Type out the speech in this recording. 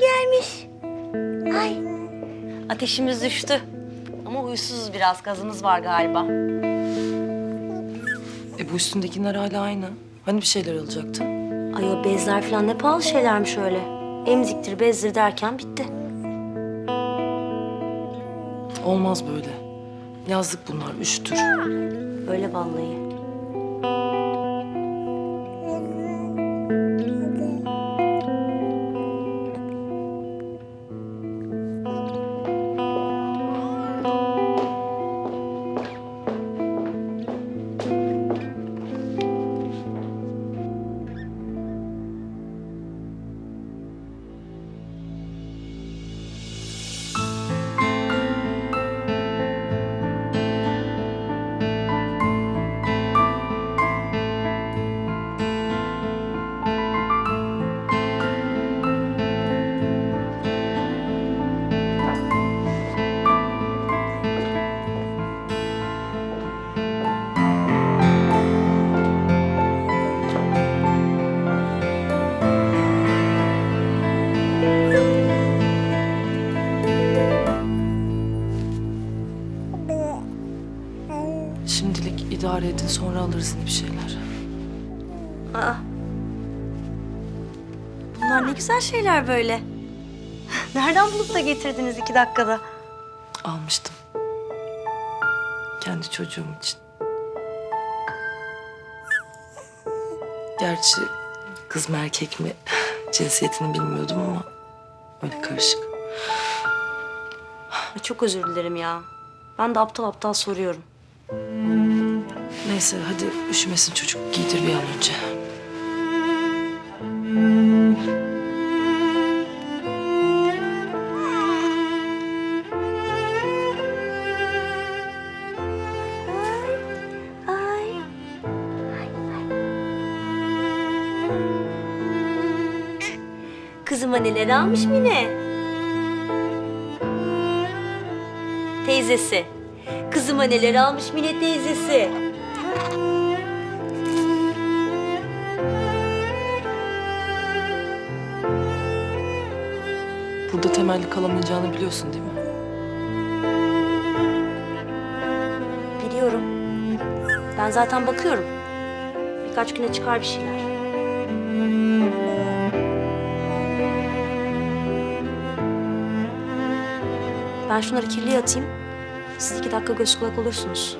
gelmiş. Ay Ateşimiz düştü. Ama huysuzuz biraz. Gazımız var galiba. E bu üstündekiler hala aynı. Hani bir şeyler alacaktın? Ay o bezler falan ne pahalı şeylermiş öyle. Emziktir, bezdir derken bitti. Olmaz böyle. Yazlık bunlar, üşütür. Öyle vallahi. İdare edin, sonra alırız yine bir şeyler. Aa. Bunlar ne güzel şeyler böyle. Nereden bulup da getirdiniz iki dakikada? Almıştım. Kendi çocuğum için. Gerçi kız mı erkek mi cinsiyetini bilmiyordum ama öyle karışık. Çok özür dilerim ya. Ben de aptal aptal soruyorum. Neyse hadi üşümesin çocuk. Giydir bir an önce. Kızıma neler almış Mine? Teyzesi. Kızıma neler almış Mine teyzesi? Burada temelli kalamayacağını biliyorsun değil mi? Biliyorum. Ben zaten bakıyorum. Birkaç güne çıkar bir şeyler. Ben şunları kirliye atayım. Siz iki dakika göz kulak olursunuz.